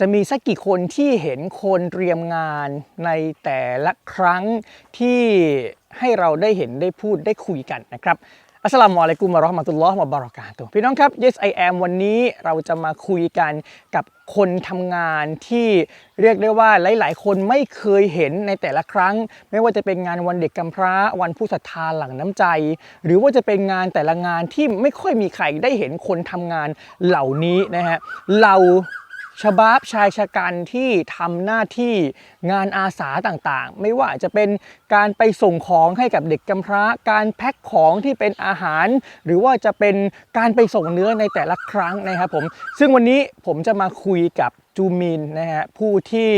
จะมีสักกี่คนที่เห็นคนเตรียมงานในแต่ละครั้งที่ให้เราได้เห็นได้พูดได้คุยกันนะครับอัสลามุอะลัยกุมวะราะห์มะตุลลอฮ์วะบะเราะกาตุพี่น้องครับ Yes I am วันนี้เราจะมาคุยกันกับคนทำงานที่เรียกได้ว่าหลาย ๆ คนไม่เคยเห็นในแต่ละครั้ง ไม่ว่าจะเป็นงานวันเด็กกำพร้า วันผู้ศรัทธาหลังน้ำใจ หรือว่าจะเป็นงานแต่ละงานที่ไม่ค่อยมีใครได้เห็นคนทำงานเหล่านี้นะฮะเรา ชบาบชายชะกันที่ทำหน้าที่งานอาสาต่างๆ ไม่ว่าจะเป็นการไปส่งของให้กับเด็กกำพร้า การแพ็คของที่เป็นอาหาร หรือว่าจะเป็นการไปส่งเนื้อในแต่ละครั้งนะครับผม ซึ่งวันนี้ผมจะมาคุยกับจูมินนะฮะผู้ที่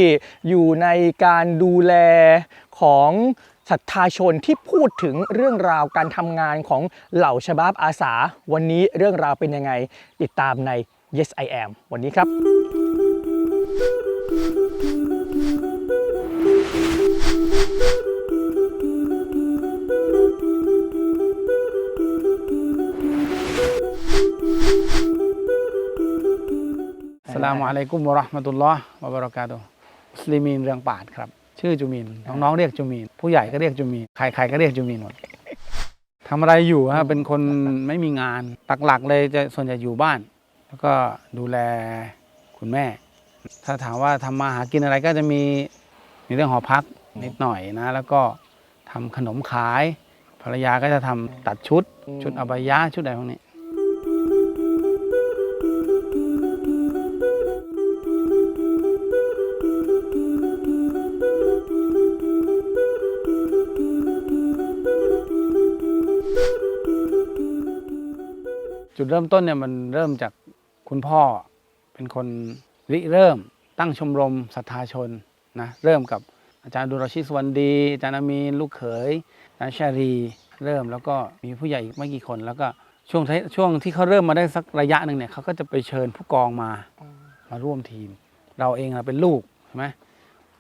อยู่ในการดูแลของศรัทธาชนที่พูดถึงเรื่องราวการทำงานของเหล่าชบาบอาสา วันนี้เรื่องราวเป็นยังไง ติดตามใน Yes I am วันนี้ครับ สลามอะลัยกุมวะราะห์มะตุลลอฮ์วะบะเราะกาตุฮ์มุสลิมีนเรืองป่านครับ ชื่อจูมินน้องๆเรียกจูมิน ผู้ใหญ่ก็เรียกจูมินใครๆก็เรียกจูมินหมดทำอะไรอยู่ฮะเป็นคนไม่มีงานหลักๆเลยจะส่วนใหญ่อยู่บ้าน แล้วก็ดูแลคุณแม่ ถ้าถามว่าทำมาหากินอะไรก็จะมีมีเรื่องหอพักนิดหน่อยนะ แล้วก็ทำขนมขาย ภรรยาก็จะทำตัดชุด ชุดอบายะชุดอะไรพวกนี้จุดเริ่มต้นเนี่ยมันเริ่มจากคุณพ่อเป็นคน ริเริ่มตั้งชมรมศรัทธาชนนะเริ่มกับอาจารย์ดุรชิสวันดีอาจารย์อามีนลูกเขยอาจารย์ชารี เริ่มแล้วก็มีผู้ใหญ่อีกไม่กี่คนแล้วก็ช่วงท้ช่วงที่เขาเริ่มมาได้สักระยะหนึ่งเนี่ยเขาก็จะไปเชิญผู้กองมามาร่วมทีม เราเองอะเป็นลูกใช่ไหม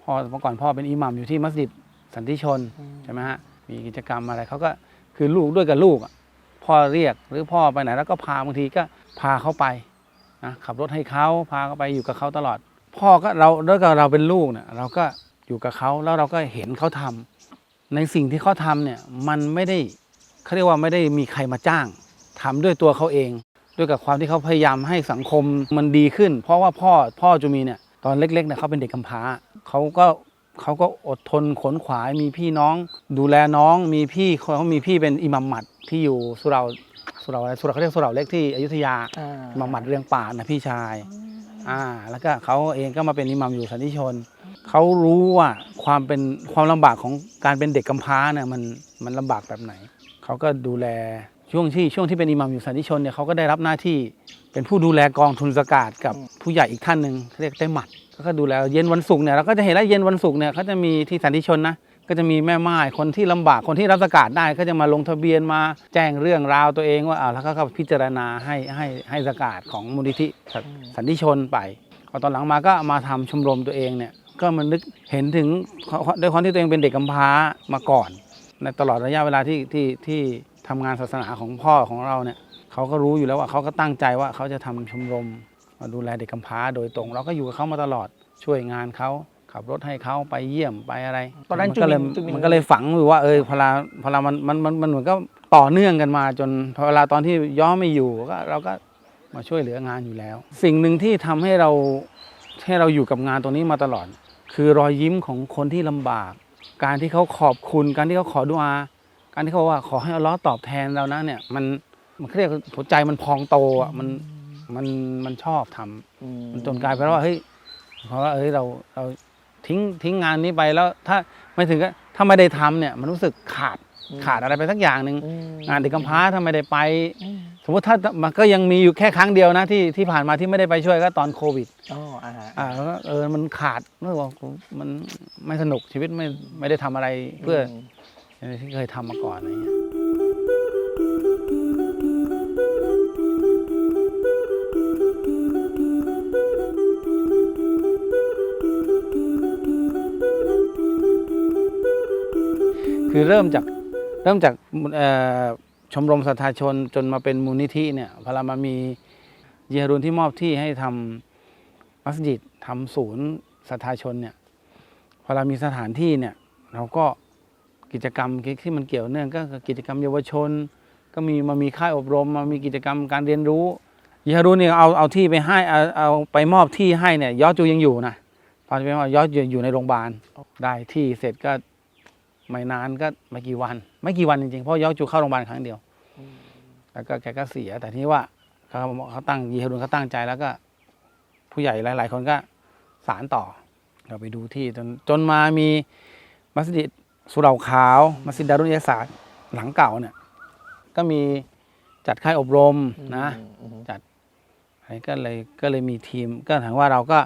พ่อเมื่อก่อนพ่อเป็นอิหมัมอยู่ที่มัสยิดสันติชนใช่ไหมฮะมีกิจกรรมอะไรเขาก็คือลูกด้วยกับลูกอะพ่อเรียกหรือพ่อไปไหนแล้วก็พาบางทีก็พาเขาไป นะขับรถให้เขาพาเขาไปอยู่กับเขาตลอด พ่อก็เราด้วยกับเราเป็นลูกเนี่ยเราก็อยู่กับเขาแล้วเราก็เห็นเขาทำในสิ่งที่เขาทำเนี่ยมันไม่ได้เขาเรียกว่าไม่ได้มีใครมาจ้างทำด้วยตัวเขาเอง ด้วยกับความที่เขาพยายามให้สังคมมันดีขึ้น เพราะว่าพ่อพ่อจูมีเนี่ยตอนเล็กๆเนี่ยเขาเป็นเด็กกำพร้าเขาก็เขาก็อดทนขนขวายมีพี่น้อง ดูแลน้องมีพี่เขามีพี่เป็นอิหมัมหมัดที่อยู่สุเรา สุเหราอะไรสุเหราเขาเรียกสุเหราเล็กที่อยุธยาอิหมัมหมัดเรืองป่านนะพี่ชายอ่าแล้วก็เขาเองก็มาเป็นอิหมัมอยู่สันติชนเขารู้ว่าความเป็นความลำบากของการเป็นเด็กกำพร้าเนี่ยมันมันลำบากแบบไหนเขาก็ดูแลช่วงที่ช่วงที่เป็นอิหมัมอยู่สันติชนเนี่ยเขาก็ได้รับหน้าที่เป็นผู้ดูแลกองทุนสกาดกับผู้ใหญ่อีกท่านหนึ่งเขาเรียกเต้หมัดก็ดูแลเย็นวันศุกร์เนี่ยเราก็จะเห็นแล้วเย็นวันศุกร์เนี่ยเขาจะมีที่สันติชนนะ ก็จะมีแม่ไม้คนที่ลำบากคนที่รับสกาดได้ ก็จะมาลงทะเบียนมาแจ้งเรื่องราวตัวเองว่าอ่าแล้วก็ก็พิจารณาให้ให้ให้สกาดของมูลนิธิสันสันติชนไปพอตอนหลังมาก็มาทำชมรมตัวเองเนี่ยก็มันนึกเห็นถึงด้วยความที่ตัวเองเป็นเด็กกำพร้ามาก่อน ในตลอดระยะเวลาที่ที่ที่ทำงานศาสนาของพ่อของเราเนี่ยเขาก็รู้อยู่แล้วว่าเขาก็ตั้งใจว่าเขาจะทำชมรมมาดูแลเด็กกำพร้าโดยตรง เราก็อยู่กับเขามาตลอดช่วยงานเขา ขับรถให้เขาไปเยี่ยมไปอะไรตอนนั้นมัก็เลยจูมินจูมิน มันก็เลยฝังอยู่ว่าเออพอเราพอเรามันมันมันมันเหมือนก็ต่อเนื่องกันมาจนพอเวลาตอนที่ย้อมไม่อยู่ก็เราก็มาช่วยเหลืองานอยู่แล้ว สิ่งหนึ่งที่ทำให้เราให้เราอยู่กับงานตรงนี้มาตลอด คือรอยยิ้มของคนที่ลำบาก การที่เขาขอบคุณการที่เขาขอดุอา การที่เขาว่าขอให้อัลเลอฮ์ตอบแทนเรานะเนี่ยมันมันเรียกว่าหัวใจมันพองโตอะมันมันมันชอบทำมันจนกลายเป็นว่าเฮ้ยเพราะว่าเฮ้ยเราเรา ทิ้งทิ้งงานนี้ไปแล้วถ้าไม่ถึงก็ถ้าไม่ได้ทำเนี่ย มันรู้สึกขาดอืมขาดอะไรไปสักอย่างหนึ่งอืมงานเด็กกำพร้าถ้าไม่ได้ไป สมมติถ้ามันก็ยังมีอยู่แค่ครั้งเดียวนะที่ที่ผ่านมาที่ไม่ได้ไปช่วยก็ตอนโควิดอ๋ออ่าฮะอ่าแล้วก็เออมันขาดรู้สึกว่ามันไม่สนุกชีวิตไม่ไม่ได้ทำอะไรเพื่ออที่เคยทำมาก่อนอะไรเงี้ย คือเริ่มจากเริ่มจากชมรมศรัทธาชนจนมาเป็นมูลนิธิเนี่ยพอเรามามีเยารุนที่มอบที่ให้ทำมัสยิดทำศูนย์สัทธาชนเนี่ยพอเรามีสถานที่เนี่ยเราก็กิจกรรมที่มันเกี่ยวเนื่องก็กิจกรรมเยาวชน ก็มีมามีค่ายอบรมมามีกิจกรรมการเรียนรู้เยารุนเนี่ยเอาเอาที่ไปให้เอาเอาไปมอบที่ให้เนี่ยยอดจูยังอยู่นะตอนไปมอบยอดอยู่ในโรงพยาบาลได้ที่เสร็จก็ ไม่นานก็ไม่กี่วัน ไม่กี่วันจริงๆเพราะยอดจูเข้าโรงพยาบาลครั้งเดียวแล้วก็แกก็เสีย แต่ที่ว่าเขาเขาตั้งยีฮารุนเขาตั้งใจแล้วก็ ผู้ใหญ่หลาย ๆ คนก็สารต่อเราไปดูที่จนจนมามีมัสยิดสุเหร่าขาว มัสยิดดารุนยศาสตร์หลังเก่าเนี่ย ก็มีจัดค่ายอบรมนะอืมจัดอะไรก็เลยก็เลยมีทีม ก็ถามว่าเราก็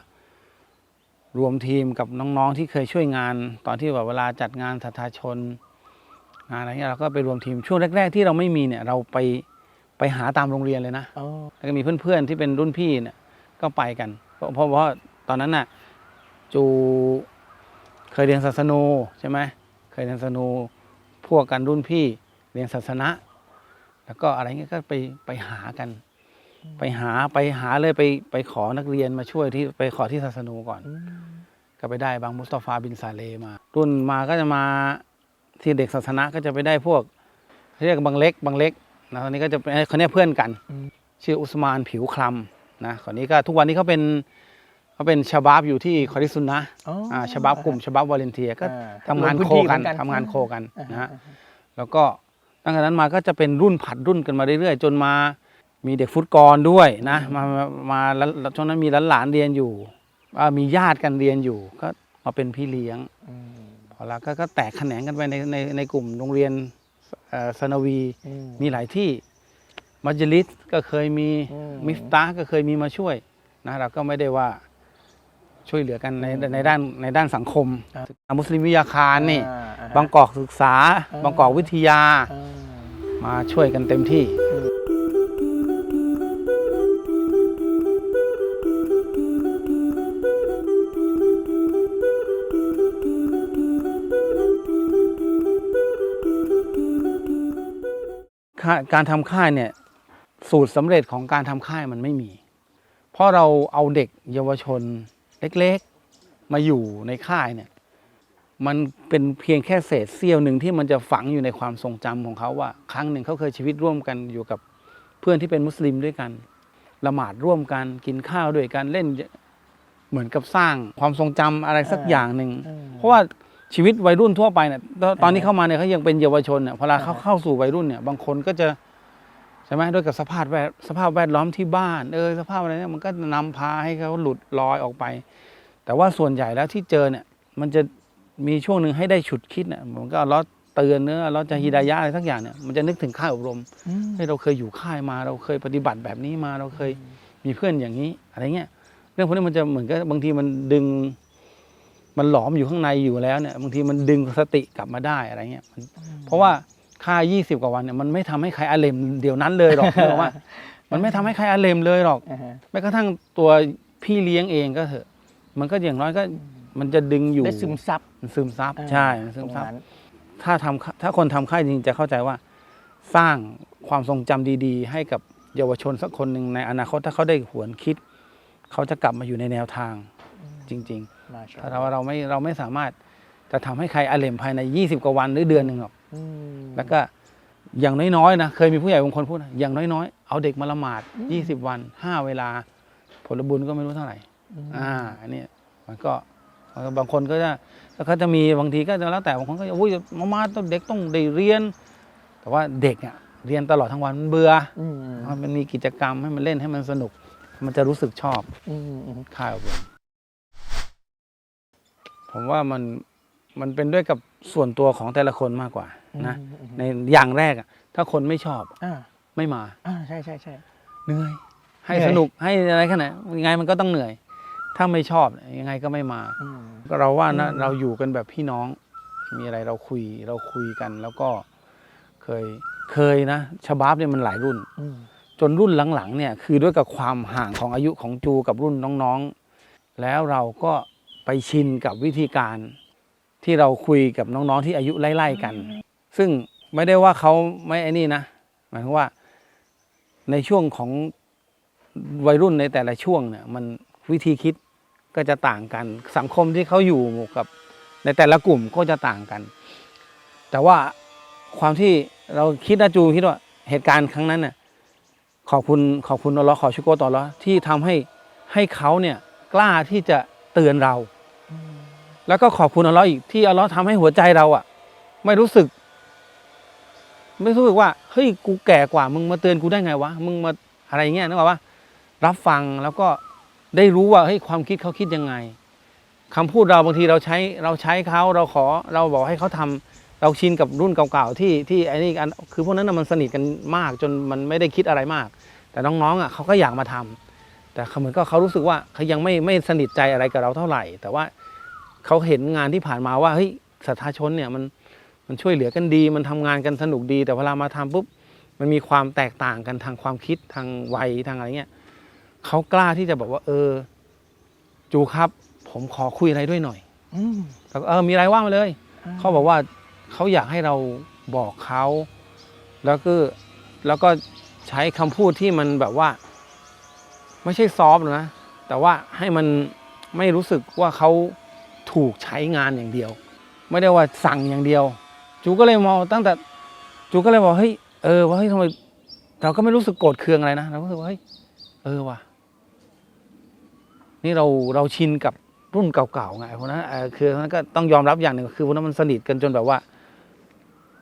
รวมทีมกับน้องๆที่เคยช่วยงาน ตอนที่แบบเวลาจัดงานสัทธาชนงานอะไรเงี้ยเราก็ไปรวมทีมช่วงแรก ๆ ที่เราไม่มีเนี่ยเราไปไปหาตามโรงเรียนเลยนะอ๋อแล้วก็มีเพื่อนๆที่เป็นรุ่นพี่เนี่ยก็ไปกันเพราะเพราะว่าตอนนั้นน่ะจูเคยเรียนศาสนูใช่ไหมเคยเรียนศาสนูพวกกันรุ่นพี่เรียนศาสนะ แล้วก็อะไรเงี้ยก็ไปไปหากัน ไปหาไปหาเลยไปไปขอนักเรียนมาช่วยที่ไปขอที่ศาสนูก่อนอืมก็ไปได้บางมุสตาฟาบินซาเลมา รุ่นมาก็จะมาที่เด็กศาสนะก็จะไปได้พวกเรียกบางเล็กบางเล็กนะตอนนี้ก็จะเป็นคนนี้เพื่อนกัน ชื่ออุสมานผิวคลำนะคนนี้ก็ทุกวันนี้เขาเป็นเขาเป็นชาบาบอยู่ที่คอริซุนนะอ๋ออ่าชาบาบกลุ่มชาบาบวอลเนเทียก็อ่าทำงานลพื้โคที่กันเหมือทำงานโคกันอ่านะฮะแล้วก็ตั้งแต่นั้นมาก็จะเป็นรุ่นผัดรุ่นกันมาเรื่อยๆ จนมา มีเด็กฟุตกรด้วยนะมามามาแล้วช่วงนั้นมีหลานๆเรียนอยู่อ่ามีญาติกันเรียนอยู่ ก็มาเป็นพี่เลี้ยงอืมพอแล้วก็ก็แตกแขนงกันไปในในในกลุ่มโรงเรียนเอ่อสนวีอืมมีหลายที่มัจลิสก็เคยมีอืมมิฟตาห์ก็เคยมีมาช่วยนะเราก็ไม่ได้ว่าช่วยเหลือกันในในด้านในด้านสังคม มุสลิมวิทยาคารนี่อ่อ่บางกอกศึกษาอ่าบางกอกวิทยาอ่ามาช่วยกันเต็มที่ การทำค่ายเนี่ยสูตรสำเร็จของการทำค่ายมันไม่มี เพราะเราเอาเด็กเยาวชนเล็กๆมาอยู่ในค่ายเนี่ยมันเป็นเพียงแค่เศษเสี้ยวหนึ่งที่มันจะฝังอยู่ในความทรงจำของเขาว่า ครั้งหนึ่งเขาเคยชีวิตร่วมกันอยู่กับเพื่อนที่เป็นมุสลิมด้วยกันละหมาดร่วมกันกินข้าวด้วยกันเล่นเหมือนกับสร้างความทรงจำอะไรสักอย่างหนึ่งอืมเพราะว่า ชีวิตวัยรุ่นทั่วไปเนี่ยตอนตอนที่เข้ามาเนี่ยเขายังเป็นเยาวชนเนี่ยพอเราเข้าอ่าเข้าสู่วัยรุ่นเนี่ย บางคนก็จะใช่ไหมด้วยกับสภาพแวดสภาพแวดล้อมที่บ้าน เออสภาพอะไรเนี่ยมันก็นำพาให้เขาหลุดลอยออกไป แต่ว่าส่วนใหญ่แล้วที่เจอเนี่ย มันจะมีช่วงหนึ่งให้ได้ฉุดคิดเนี่ยมันก็ล้อเตือนเนื้อะล้อจะฮิดายะห์อะไรสักอย่างเนี่ยมันจะนึกถึงค่ายอบรมอืมให้เราเคยอยู่ค่ายมา เราเคยปฏิบัติแบบนี้มาเราเคยมีเพื่อนอย่างนี้อะไรเงี้ยเรื่องพวกนี้มันจะเหมือนกับบางทีมันดึง มันหลอมอยู่ข้างในอยู่แล้วเนี่ยบางทีมันดึงสติกลับมาได้อะไรเงี้ยมันเพราะว่าค่ายยี่สิบกว่าวันเนี่ยมันไม่ทำให้ใครอาเลมเดี๋ยวนั้นเลยหรอกเพราะว่า มันไม่ทำให้ใครอาเลมเลยหรอกอ่าฮะแม้กระทั่งตัวพี่เลี้ยงเองก็เถอะ มันก็อย่างน้อยก็มันจะดึงอยู่ได้ซึมซับมันซึมซับอ่าใช่มันซึมซับตรงนั้นถ้าทำถ้าคนทำค่ายจริงๆจะเข้าใจว่า สร้างความทรงจำดีๆ ให้กับเยาวชนสักคนหนึ่งในอนาคตถ้าเขาได้หวนคิด เขาจะกลับมาอยู่ในแนวทางจริงมาชาๆอัลลอฮ์ ถ้าเราเราไม่เราไม่สามารถจะทำให้ใครอาเลมภายใน 20 กว่าวันหรือเดือนหนึ่งหรอกอืมแล้วก็อย่างน้อยๆนะเคยมีผู้ใหญ่บางคนพูดนะอย่างน้อยๆ เอาเด็กมาละหมาด 20 วัน 5 เวลา ผลบุญก็ไม่รู้เท่าไหร่มอ่าอันนี้มันก็มันก็บางคนก็จะแล้วก็จะมีบางทีก็จะแล้วแต่บางคนก็จะอุ้ยมามาต้องเด็กต้องได้เรียน แต่ว่าเด็กอะเรียนตลอดทั้งวันมันเบื่ออืมอมันมีกิจกรรมให้มันเล่นให้มันสนุก มันจะรู้สึกชอบอืมอืมค่ายอบรม ผมว่ามันมันเป็นด้วยกับส่วนตัวของแต่ละคนมากกว่านะอืมในอย่างแรกอะถ้าคนไม่ชอบอ่าไม่มาอ่าใช่ใช่ใช่เหนื่อย ให้เหนื่อยสนุกให้อะไรขนาดยังไงมันก็ต้องเหนื่อย ถ้าไม่ชอบยังไงก็ไม่มาอืมก็เราว่านะอืมเราอยู่กันแบบพี่น้อง มีอะไรเราคุยเราคุยกัน แล้วก็เคยเคยนะชบาบเนี่ยมันหลายรุ่นอืมจนรุ่นหลังๆเนี่ยคือด้วยกับความห่างของอายุของจูกับรุ่นน้องๆ แล้วเราก็ ไปชินกับวิธีการที่เราคุยกับน้องๆที่อายุไล่ๆกัน ซึ่งไม่ได้ว่าเขาไม่ไอ้นี่นะหมายถึงว่าในช่วงของวัยรุ่นในแต่ละช่วงเนี่ยมันวิธีคิดก็จะต่างกัน สังคมที่เขาอยู่กับในแต่ละกลุ่มก็จะต่างกัน แต่ว่าความที่เราคิดนะจูคิดว่าเหตุการณ์ครั้งนั้นน่ะขอบคุณขอบคุณอัลเลอฮ์ขอชุกโกรต่ออัลเลอฮ์ที่ทำให้ให้เขาเนี่ยกล้าที่จะเตือนเรา แล้วก็ขอบคุณอัลลอฮ์อีกที่อัลลอฮ์ทำให้หัวใจเราอะไม่รู้สึก ไม่รู้สึกว่าเฮ้ยกูแก่กว่า มึงมาเตือนกูได้ไงวะมึงมาอะไรเงี้ยนึกออกปะรับฟังแล้วก็ได้รู้ว่าเฮ้ยความคิดเขาคิดยังไงคำพูดเราบางทีเราใช้เราใช้เขาเราขอเราบอกให้เขาทำเราชินกับรุ่นเก่าๆที่ที่ไอ้นี่กันคือพวกนั้นมันสนิทกันมากจนมันไม่ได้คิดอะไรมาก แต่น้องๆอะเขาก็อยากมาทำแต่เขาเหมือนก็เขารู้สึกว่าเขายังไม่ไม่สนิทใจอะไรกับเราเท่าไหร่ แต่ว่า เขาเห็นงานที่ผ่านมาว่าเฮ้ยสัทธาชนเนี่ยมันมันช่วยเหลือกันดี มันทำงานกันสนุกดี แต่เวลามาทำปุ๊บมันมีความแตกต่างกันทางความคิดทางวัยทางอะไรเงี้ยเขากล้าที่จะบอกว่า เออ จูครับ ผมขอคุยอะไรด้วยหน่อยอืมแล้วเออมีอะไรว่ามาเลยเขาบอกว่าเขาอยากให้เราบอกเขาแล้วก็แล้วก็ใช้คำพูดที่มันแบบว่า ไม่ใช่ซอฟนะแต่ว่าให้มันไม่รู้สึกว่าเขา ถูกใช้งานอย่างเดียว ไม่ได้ว่าสั่งอย่างเดียว จูก็เลยมองตั้งแต่จูก็เลยบอกเฮ้ยเออว่าเฮ้ยทำไมเราก็ไม่รู้สึกโกรธเคืองอะไรนะเราก็รู้สึกว่าเฮ้ยเออว่ะนี่เราเราชินกับรุ่นเก่าๆไงพวกนั้นเออคือพวกนั้นก็ต้องยอมรับอย่างหนึ่งคือพวกนั้นมันสนิทกันจนแบบว่า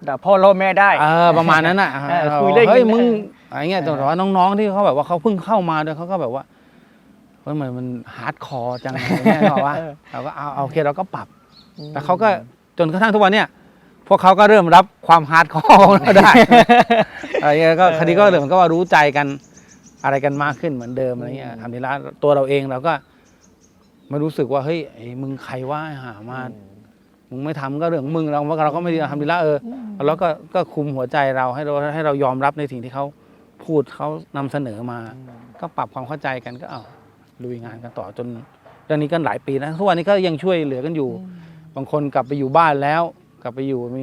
ด่าพ่อล่อแม่ได้เออประมาณนั้นอะเออคุยได้เฮ้ยยินมึงเอออะไรเงี้ยเออแต่ว่าน้องๆที่เขาแบบว่าเขาเพิ่งเข้ามาด้วยเขาก็แบบว่า เฮ้ยมันมันฮาร์ดคอร์จังอะไรเงี้ยนึกออกว่าเออเราก็เอาเอาโอเคเราก็ปรับ แต่เขาก็จนกระทั่งทุกวันเนี่ยพวกเขาก็เริ่มรับความฮาร์ดคอร์ของเราได้อะไรเงี้ยก็เออคดีก็เหมือนก็ว่ารู้ใจกันอะไรกันมากขึ้นเหมือนเดิมอะไรเงี้ยอืมทำนี้ละตัวเราเองเราก็ไม่รู้สึกว่าเฮ้ยไอ้มึงใครว่าหามามึงไม่ทำก็เรื่องของมึงเราเราก็ไม่ได้ทำดีละเอออแล้วก็ก็คุมหัวใจเราให้เราให้เรายอมรับในสิ่งที่เขาพูดเขานำเสนอมา ก็ปรับความเข้าใจกันก็เอา ลุยงานกันต่อจนเรื่องนี้ก็หลายปีนะทุกวันนี้ก็ยังช่วยเหลือกันอยู่ บางคนกลับไปอยู่บ้านแล้ว กลับไปอยู่มี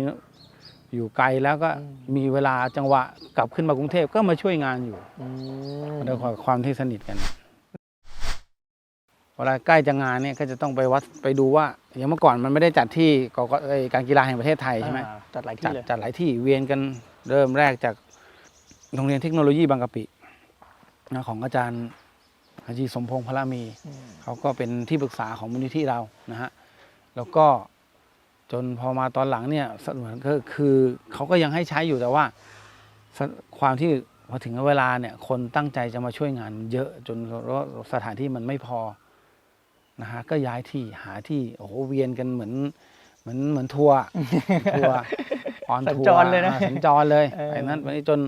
อยู่ไกลแล้วก็อืมมีเวลาจังหวะกลับขึ้นมากรุงเทพก็มาช่วยงานอยู่อืมด้วยความที่สนิทกัน เวลาใกล้จะงานเนี่ยก็จะต้องไปวัดไปดูว่า อย่างเมื่อก่อนมันไม่ได้จัดที่กกเอ่อการกีฬาแห่งประเทศไทยใช่ไหมอ่าจัดหลายจัที่ดเลยจัดหลายที่เวียนกันเริ่มแรกจากโรงเรียนเทคโนโลยีบางกะปินะของอาจารย์ อาจีสมพงษ์พระมีอืมเขาก็เป็นที่ปรึกษาของมูลนิธิเรานะฮะแล้วก็จนพอมาตอนหลังเนี่ยเหมือนก็คือเขาก็ยังให้ใช้อยู่แต่ว่าสความที่พอถึงเวลาเนี่ยคนตั้งใจจะมาช่วยงานเยอะจนสถานที่มันไม่พอนะฮะก็ย้ายที่หาที่โอ้โหเวียนกันเหมือนเหมือนเหมือนทัวร์ทัวร์ออนสัญทัวร์จรเลยนะอ่าสัญจรเลยเออไอ้นั้นไปจน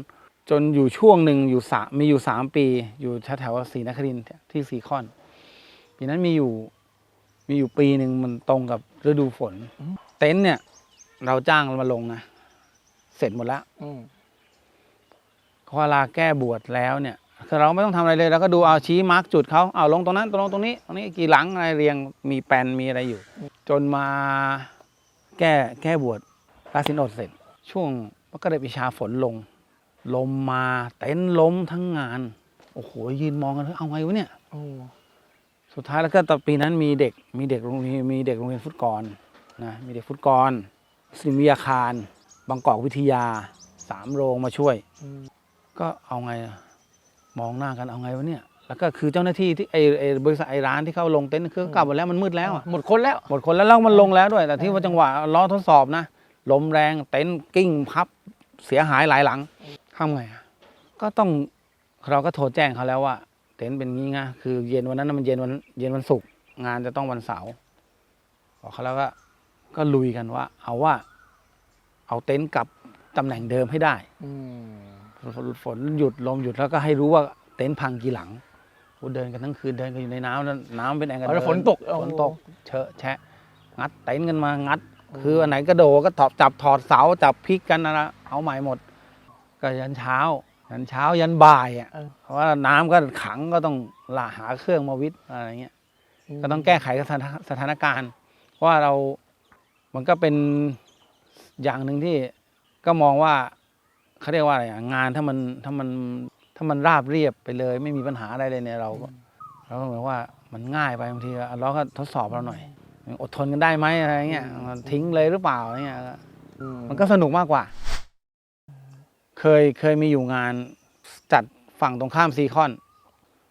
จนอยู่ช่วงหนึ่งอยู่สามมีอยู่สามปี อยู่แถวแถวๆศรีนครินทร์ที่ซีคอนปีนั้นมีอยู่มีอยู่ปีหนึ่งมันตรงกับฤดูฝน เต็นท์เนี่ย เราจ้างมาลงนะเสร็จหมดแล้วอืมพอเวลาแก้บวชแล้วเนี่ยคือเราไม่ต้องทำอะไรเลยเราก็ดูเอาชี้มาร์กจุดเขาเอาลงตรงนั้นตรงนั้นตรงนี้ ตรงนี้กี่หลังอะไรเรียงมีแปลนมีอะไรอยู่ จนมาแก้แก้บวชลาสินอดเสร็จ ช่วงมกราปิชาฝนลง ลมมาเต็นท์ล้มทั้งงาน โอ้โหยืนมองกันเฮ้ยเอาไงวะเนี่ยโอ้สุดท้ายแล้วก็ตอนปีนั้นมีเด็กมีเด็กโรงเรียนมีเด็กโรงเรียนฟุตกรนะมีเด็กฟุตกรสิมวิทยาคารบางกอกวิทยาสามโรงมาช่วยอืมก็เอาไงอะมองหน้ากันเอาไงวะเนี่ย แล้วก็คือเจ้าหน้าที่ที่ไอไอบริษัทไอร้านที่เข้าลงเต็นท์คือเขากลับหมดแล้วมันมืดแล้วอะหมดคนแล้ว หมดคนแล้วแล้วมันลงแล้วด้วย แต่ที่ว่าจังหวะล้อทดสอบนะลมแรงเต็นท์กิ้งพับเสียหายหลายหลัง ทำไงอะก็ต้องเราก็โทรแจ้งเขาแล้วว่าเต็นท์เป็นงี้ไงคือเย็นวันนั้นนะมันเย็นวันเย็นวันศุกร์งานจะต้องวันเสาร์บอกเขาแล้วก็ก็ลุยกันว่า เอาว่า เอาเต็นท์กลับตำแหน่งเดิมให้ได้อืมฝนฝนหยุดลมหยุดแล้วก็ให้รู้ว่าเต็นท์พังกี่หลังโอ้เดินกันทั้งคืนเดินกันอยู่ในน้ำแล้วน้ำเป็นแอ่งกันแล้วเดิฝนตกฝนตกเชอะแชะ งัดเต็นท์กันมางัด คืออันไหนกระโดดก็ถอดจับถอดเสาจับพลิกกันนะนะเอาใหม่หมด ก็ยันเช้า ยันเช้ายันบ่ายอะ เออ เพราะว่าน้ำก็ขังก็ต้องล่าหาเครื่องมาวิทย์อะไรเงี้ย ก็ต้องแก้ไขสถานสถานการณ์ เพราะว่าเรา มันก็เป็นอย่างหนึ่งที่ก็มองว่าเขาเรียกว่าอะไรอะงานถ้ามันถ้ามันถ้ามันราบเรียบไปเลย ไม่มีปัญหาอะไรเลยเนี่ยเราก็เราก็เหมือนว่ามันง่ายไปบางทีอัลเลอฮ์ก็ทดสอบเราหน่อย อดทนกันได้ไหมอะไรเงี้ยทิ้งเลยหรือเปล่าอะไรเงี้ย มันก็สนุกมากกว่า เคยเคยมีอยู่งานจัดฝั่งตรงข้ามซีคอน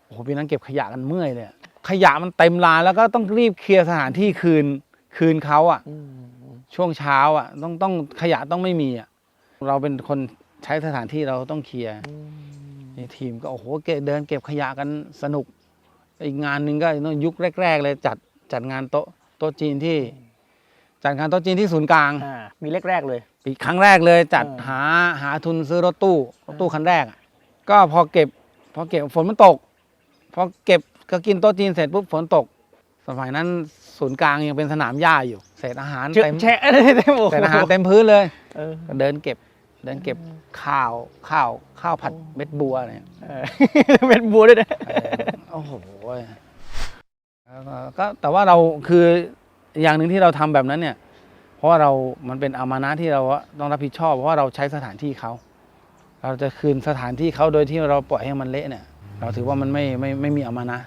โอ้โหปีนั้นเก็บขยะกันเมื่อยเลยอะขยะมันเต็มลานแล้วก็ต้องรีบเคลียร์สถานที่คืนคืนเขาอะช่วงเช้าอะต้องต้องขยะต้องไม่มีอะเราเป็นคนใช้สถานที่เราต้องเคลียร์ในทีมก็โอ้โหเกเดินเก็บขยะกันสนุก อีกงานหนึ่งก็ยุคแรก ๆ เลยจัดจัดงานโต๊ะโต๊ะจีนที่ จัดงานโต๊ะจีนที่ศูนย์กลางอ่ามีแรกๆเลย ปีครั้งแรกเลยจัดเออหาหาทุนซื้อรถตู้รถตู้คันแรกอะก็พอเก็บ พอเก็บฝนมันตก พอเก็บก็กินโต๊ะจีนเสร็จปุ๊บฝนตก สมัยนั้นศูนย์กลางยังเป็นสนามหญ้าอยู่ เศษอาหารเชื่อเต็มแชะอะไรเต็มโอ้โหเศษอาหารเต็มพื้นเลยเออ ก็เดินเก็บเดินเก็บข้าวข้าวข้าวผัดเม็ดบัวเนี่ย เออเป็นบัวด้วยนะเออโอ้โหแล้วก็ก็แต่ว่าเราคืออย่างหนึ่งที่เราทำแบบนั้นเนี่ย เพราะเรา มันเป็นอามานะที่เราต้องรับผิดชอบ เพราะเราใช้สถานที่เขา เราจะคืนสถานที่เขาโดยที่เราปล่อยให้มันเละเนี่ย เราถือว่ามันไม่ไม่ไม่มีอามานะ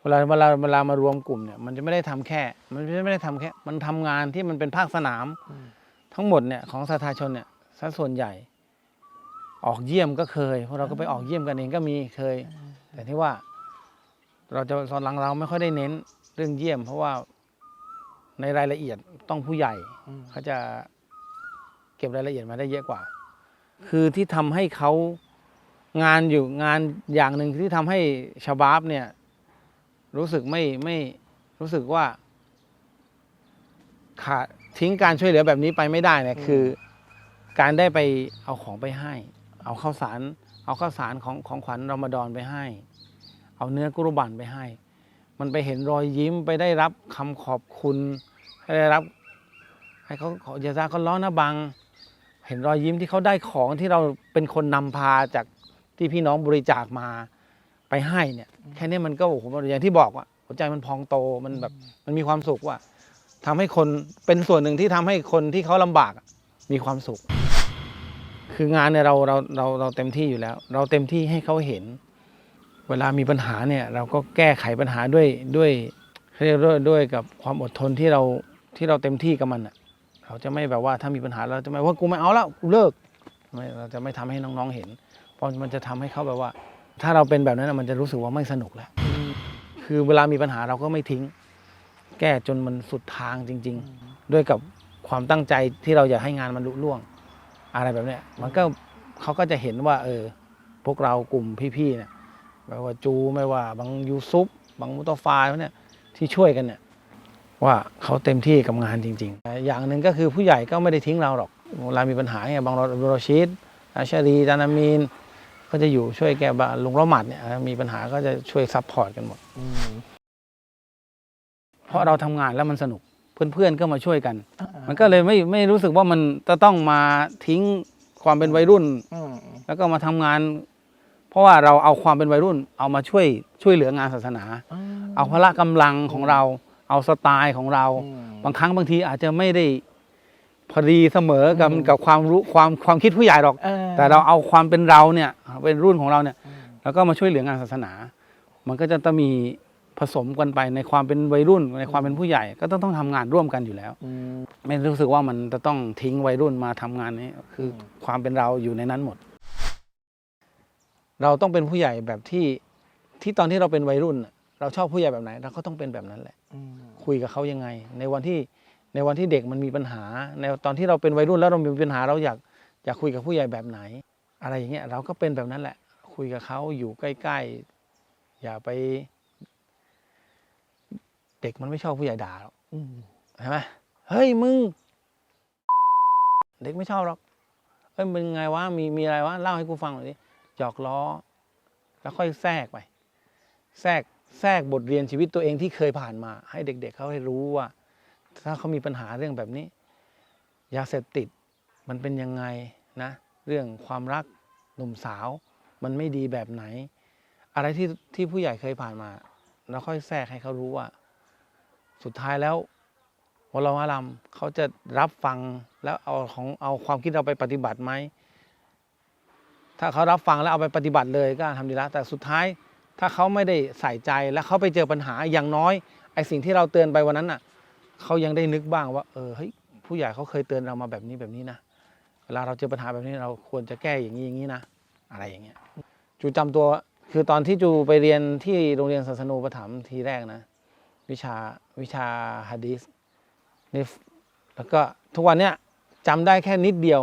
เวลาเวลาเวลามารวมกลุ่มเนี่ยมันจะไม่ได้ทำแค่ มันไม่ได้ทำแค่ มันทำงานที่มันเป็นภาคสนาม ทั้งหมดเนี่ยของสถาชนเนี่ยสัดส่วนใหญ่ ออกเยี่ยมก็เคยพวกเราก็ไปออกเยี่ยมกันเองก็มีเคย แต่ที่ว่า เราจะตอนหลังเราไม่ค่อยได้เน้นเรื่องเยี่ยม เพราะว่า ในรายละเอียดต้องผู้ใหญ่เขาจะเก็บรายละเอียดมาได้เยอะกว่า คือที่ทำให้เขางานอยู่งานอย่างหนึ่งที่ทำให้ชาบาบเนี่ย รู้สึกไม่ไม่รู้สึกว่า ขาดทิ้งการช่วยเหลือแบบนี้ไปไม่ได้เนี่ยคือ การได้ไปเอาของไปให้ เอาข้าวสาร เอาข้าวสารของของขวัญรอมฎอนไปให้ เอาเนื้อกุรบันไปให้ มันไปเห็นรอยยิ้มไปได้รับคำขอบคุณให้ได้รับ ให้เขาขอเจาซาเขาล้อนะบัง เห็นรอยยิ้มที่เขาได้ของที่เราเป็นคนนำพาจากที่พี่น้องบริจาคมาไปให้เนี่ย แค่นี้มันก็โอ้โหอย่างที่บอกว่าหัวใจมันพองโตมันแบบมันมีความสุขว่าทำให้คนเป็นส่วนหนึ่งที่ทำให้คนที่เขาลำบากมีความสุข คืองานเนี่ยเราเราเราเราเต็มที่อยู่แล้ว เราเต็มที่ให้เขาเห็น เวลามีปัญหาเนี่ยเราก็แก้ไขปัญหาด้วยด้วยเรียกด้วยด้วยกับความอดทนที่เราที่เราเต็มที่กับมันอะเราจะไม่แบบว่าถ้ามีปัญหาเราจะไม่ว่ากูไม่เอาแล้วกูเลิกไม่เราจะไม่ทำให้น้องๆเห็น เพราะมันจะทำให้เขาแบบว่า ถ้าเราเป็นแบบนั้นอะมันจะรู้สึกว่าไม่สนุกแล้ว คือเวลามีปัญหาเราก็ไม่ทิ้ง แก้จนมันสุดทางจริง ๆ ด้วยกับความตั้งใจที่เราอยากให้งานมันลุล่วง อะไรแบบเนี้ยมันก็เขาก็จะเห็นว่า เออ พวกเรากลุ่มพี่ๆเนี่ย ไม่ว่าจูไม่ว่าบางยูซุปบางมุตฟาพวกเนี่ยที่ช่วยกันเนี่ยว่าเขาเต็มที่กับงานจริง ๆ อย่างหนึ่งก็คือผู้ใหญ่ก็ไม่ได้ทิ้งเราหรอกเวลามีปัญหาเนี่ยบางโรชิดอาชารีจานามีนก็จะอยู่ช่วยแกบ้างลุงละหมัดเนี่ยมีปัญหาก็จะช่วยซัพพอร์ตกันหมดเพราะเราทำงานแล้วมันสนุกเพื่อนๆก็มาช่วยกัน มันก็เลยไม่ไม่รู้สึกว่ามันจะต้องมาทิ้งความเป็นวัยรุ่นอืมแล้วก็มาทำงาน เพราะว่าเราเอาความเป็นวัยรุ่นเอามาช่วยช่วยเหลืองานศาสนา เอาพละกำลังของเรา เอาสไตล์ของเราอืมบางครั้งบางทีอาจจะไม่ได้พอดีเสมอกับอืมกับความรู้ความความคิดผู้ใหญ่หรอกออแต่เราเอาความเป็นเราเนี่ยเป็นรุ่นของเราเนี่ยอืมแล้วก็มาช่วยเหลืองานศาสนา มันก็จะต้องมีผสมกันไปในความเป็นวัยรุ่นในความเป็นผู้ใหญ่ ก็ต้องต้องทำงานร่วมกันอยู่แล้วอืมไม่รู้สึกว่ามันจะต้องทิ้งวัยรุ่นมาทำงานนี้คืออมความเป็นเราอยู่ในนั้นหมด เราต้องเป็นผู้ใหญ่แบบที่ที่ตอนที่เราเป็นวัยรุ่นน่ะเราชอบผู้ใหญ่แบบไหน เราก็ต้องเป็นแบบนั้นแหละอืมคุยกับเขายังไง ในวันที่ในวันที่เด็กมันมีปัญหา ในตอนที่เราเป็นวัยรุ่นแล้วเรามีปัญหาเราอยากอยากคุยกับผู้ใหญ่แบบไหน อะไรอย่างเงี้ยเราก็เป็นแบบนั้นแหละ คุยกับเขาอยู่ใกล้ๆอย่าไป เด็กมันไม่ชอบผู้ใหญ่ด่าหรอกอืมใช่ไหมเฮ้ยมึง เด็กไม่ชอบหรอกเฮ้ยมึงไงวะมีมีอะไรวะเล่าให้กูฟังหน่อยดิ หยอกล้อ แล้วค่อยแทรกไป แทรกแทรกบทเรียนชีวิตตัวเองที่เคยผ่านมา ให้เด็กๆเขาให้รู้ว่า ถ้าเขามีปัญหาเรื่องแบบนี้ยาเสพติดมันเป็นยังไงนะ เรื่องความรักหนุ่มสาว มันไม่ดีแบบไหน อะไรที่ที่ผู้ใหญ่เคยผ่านมา แล้วค่อยแทรกให้เขารู้ว่า สุดท้ายแล้ววลาอาลัมเขาจะรับฟังแล้วเอาของเอาความคิดเราไปปฏิบัติไหม ถ้าเขารับฟังแล้วเอาไปปฏิบัติเลยก็ทำดีล้วแต่สุดท้ายถ้าเขาไม่ได้ใส่ใจแล้วเขาไปเจอปัญหาอย่างน้อยไอสิ่งที่เราเตือนไปวันนั้นน่ะเขายังได้นึกบ้างว่าเออเฮ้ยผู้ใหญ่เขาเคยเตือนเรามาแบบนี้แบบนี้นะเวลาเราเจอปัญหาแบบนี้เราควรจะแก้อย่างนี้อย่างนี้นะอะไรอย่างเงี้ยจูจำตัวคือตอนที่จูไปเรียนที่โรงเรียนศาสนูปถัมภ์ทีแรกนะ วิชาวิชาฮะดีสนี่แล้วก็ทุกวันเนี้ยจำได้แค่นิดเดียว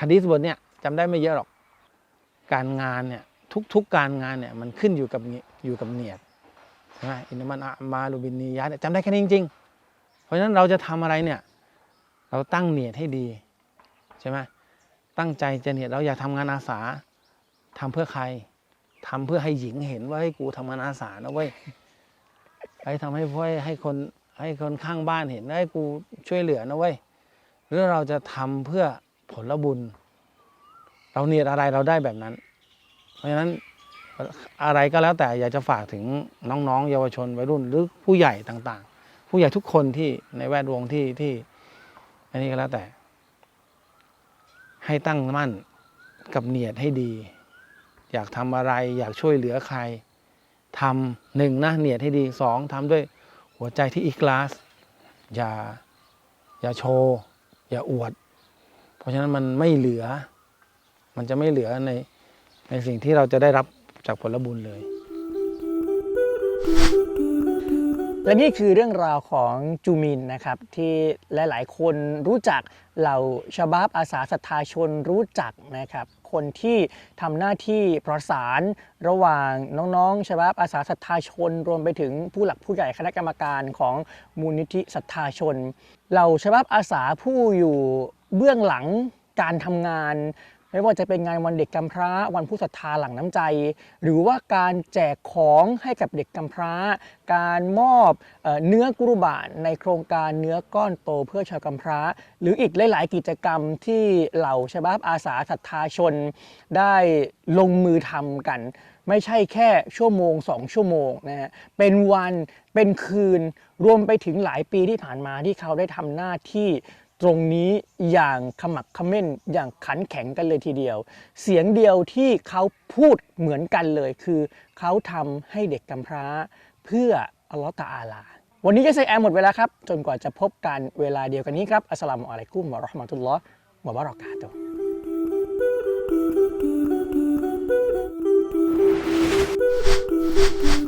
ฮะดีสบทเนี้ยจำได้ไม่เยอะหรอก การงานเนี่ยทุกๆการงานเนี่ยมันขึ้นอยู่กับเนียอยู่กับเนียดใช่ไหมอินนามันอะมาลูบินนียะจำได้แค่นี้จริงๆ เพราะฉะนั้นเราจะทำอะไรเนี่ยเราตั้งเนียดให้ดีใช่ไหมตั้งใจจะเนียดเราอยากทำงานอาสาทำเพื่อใครทำเพื่อให้หญิงเห็นว่าให้กูทำงานอาสานะเว้ยไอ้ทำให้พ่อให้คนให้คนข้างบ้านเห็นให้กูช่วยเหลือนะเว้ยหรือเราจะทำเพื่อผลบุญ เราเนียดอะไรเราได้แบบนั้น เพราะฉะนั้นอะไรก็แล้วแต่อยากจะฝากถึงน้องๆ เยาวชนวัยรุ่นหรือผู้ใหญ่ต่างๆ ผู้ใหญ่ทุกคนที่ในแวดวงที่ที่อันนี้ก็แล้วแต่ ให้ตั้งมั่นกับเนียดให้ดี อยากทำอะไรอยากช่วยเหลือใครทำหนึ่งนะเนียดให้ดีสองทำด้วยหัวใจที่อีกลาสอย่าอย่าโชว์ อย่าอวด เพราะฉะนั้นมันไม่เหลือ มันจะไม่เหลือในในสิ่งที่เราจะได้รับจากผลบุญเลย และนี่คือเรื่องราวของจูมินนะครับ ที่หลาย ๆ คนรู้จักเหล่าชาบาบอาสาศรัทธาชนรู้จักนะครับ คนที่ทำหน้าที่ประสานระหว่างน้องๆชาบาบอาสาศรัทธาชน รวมไปถึงผู้หลักผู้ใหญ่คณะกรรมการของมูลนิธิศรัทธาชนเหล่าชาบาบอาสาผู้อยู่เบื้องหลังการทำงาน ไม่ว่าจะเป็นงานวันเด็กกำพร้า วันผู้ศรัทธาหลังน้ำใจ หรือว่าการแจกของให้กับเด็กกำพร้า การมอบเนื้อกุรุบาตในโครงการเนื้อก้อนโตเพื่อชาวกำพร้า หรืออีกหลาย ๆ กิจกรรมที่เหล่าชาบาบอาสาศรัทธาชน ได้ลงมือทำกัน ไม่ใช่แค่ชั่วโมงสองชั่วโมงนะฮะเป็นวันเป็นคืนรวมไปถึงหลายปีที่ผ่านมาที่เขาได้ทำหน้าที่ ตรงนี้อย่างขมักขม้นอย่างขันแข็งกันเลยทีเดียว เสียงเดียวที่เขาพูดเหมือนกันเลยคือเขาทำให้เด็กกำพร้าเพื่ออัลลอฮฺตะอาลา วันนี้ก็ใช้แอมหมดเวลาครับ จนกว่าจะพบกันเวลาเดียวกันนี้ครับ อัสสลามุอะลัยกุมวะราะห์มะตุลลอฮ์วะบะเราะกาตุฮ์